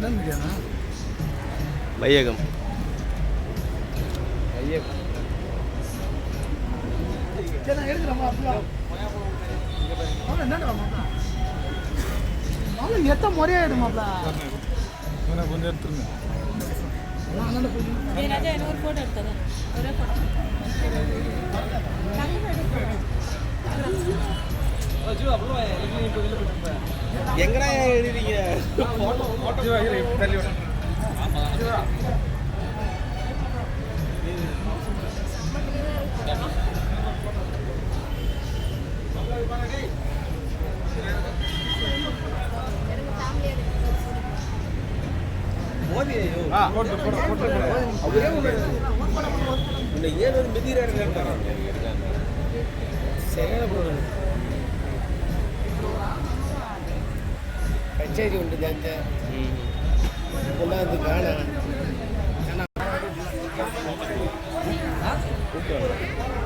என்ன மீடியாண்ணா மாப்பிள அவன் எத்த முறையாயிடும் மாப்பிள கொஞ்சம் எடுத்துருங்க. ராஜா என்ன ஒரு ஃபோட்டோ எடுத்ததா. ஒரே ஃபோட்டோ எங்கடா எழுதுறீங்க? போட்டு போட்டு போட்டு உன்னை ஏன் வந்து மிதிரா இருக்காரு சரியான போடுறது கச்சேரி உண்டு ஜாத்த ஒன்றாவது காண போடுங்க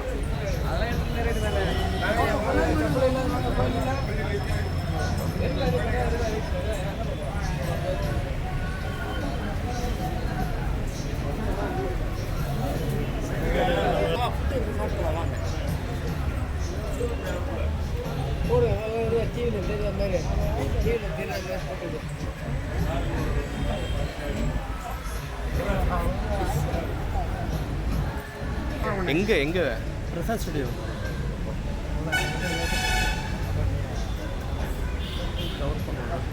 எங்க எங்க? பிரசாத் ஸ்டுடியோ. கவர் பண்ணுவோம்